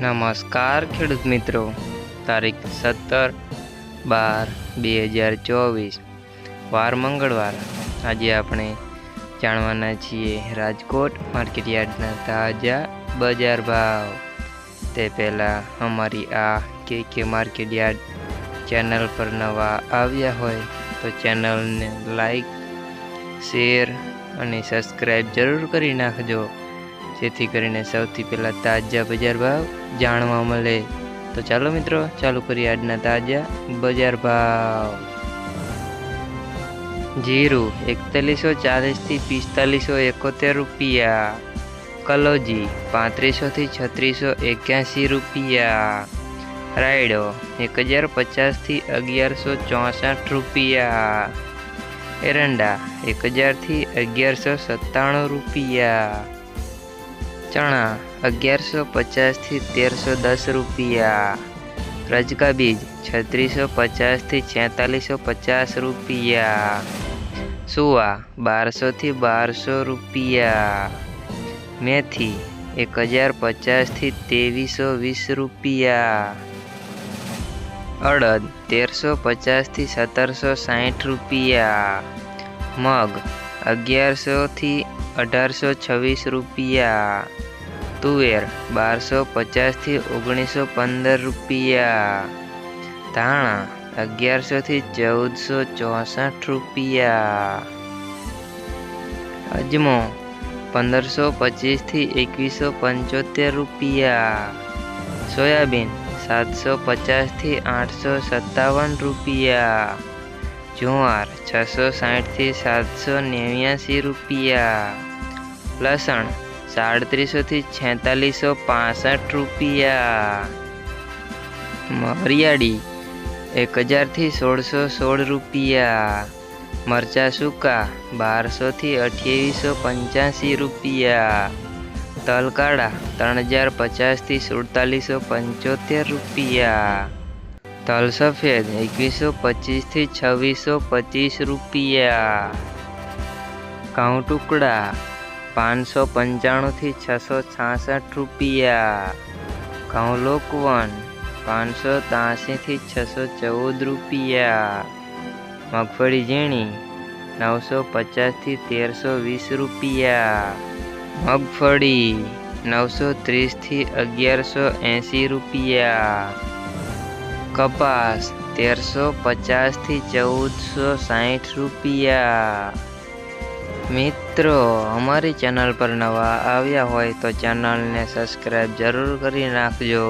નમસ્કાર ખેડૂત મિત્રો. તારીખ સત્તર બાર બે હજાર ચોવીસ, વાર મંગળવાર. આજે આપણે જાણવાના છીએ રાજકોટ માર્કેટયાર્ડના તાજા બજાર ભાવ. તે પહેલાં અમારી આ કે કે માર્કેટયાર્ડ ચેનલ પર નવા આવ્યા હોય તો ચેનલને લાઈક, શેર અને સબસ્ક્રાઈબ જરૂર કરી નાખજો. જેથી કરીને સૌથી પહેલાં તાજા બજાર ભાવ જાણવા મળે. તો ચાલો મિત્રો, ચાલુ કરીએ આજના તાજા બજાર ભાવ. જીરું એકતાલીસો ચાલીસથી પિસ્તાલીસો એકોતેર રૂપિયા. કલોજી પાંત્રીસોથી છત્રીસો એક્યાસી રૂપિયા. રાયડો એક હજાર પચાસથી અગિયારસો ચોસઠ રૂપિયા. એરંડા એક હજારથી અગિયારસો સત્તાણું રૂપિયા. ચણા અગિયારસો પચાસથી તેરસો દસ રૂપિયા. રજકા બીજ છત્રીસો પચાસથી છેતાલીસો પચાસ રૂપિયા. સુવા બારસોથી બારસો રૂપિયા. મેથી એક હજાર પચાસથી ત્રેવીસો વીસ રૂપિયા. અડદ તેરસો પચાસથી સત્તરસો સાઠ રૂપિયા. મગ અગિયારસોથી અઢારસો છવ્વીસ રૂપિયા. તુવેર બારસો પચાસથી ઓગણીસો પંદર રૂપિયા. ધાણા અગિયારસોથી ચૌદસો ચોસઠ રૂપિયા. અજમો પંદરસો પચીસથી એકવીસો પંચોતેર રૂપિયા. સોયાબીન સાતસો પચાસથી આઠસો સત્તાવન રૂપિયા. જુવાર, છસો સાઠથી સાતસો નેવ્યાસી રૂપિયા. લસણ, સાડત્રીસોથી છેતાલીસો પાસઠ રૂપિયા. મરિયાળી એક હજારથી સોળસો સોળ રૂપિયા. મરચા સૂકા, બારસોથી અઠ્યાવીસો પંચ્યાસી રૂપિયા. તલકાળા ત્રણ હજાર પચાસથી સુડતાલીસો પંચોતેર રૂપિયા. તલ સફેદ એકવીસો પચીસથી છવ્વીસો પચીસ રૂપિયા. ઘઉં ટુકડા, પાંચસો પંચાણુંથી છસો છાસઠ રૂપિયા. ઘઉં લોકવન, પાંચસો ત્યાસીથી છસો ચૌદ રૂપિયા. મગફળી ઝીણી, નવસો પચાસથી તેરસો વીસ રૂપિયા. મગફળી, નવસો ત્રીસથી અગિયારસો એંસી રૂપિયા. કપાસ તેરસો પચાસથી ચૌદસો સાઠ રૂપિયા. મિત્રો, અમારી ચેનલ પર નવા આવ્યા હોય તો ચેનલને સબસ્ક્રાઈબ જરૂર કરી નાખજો.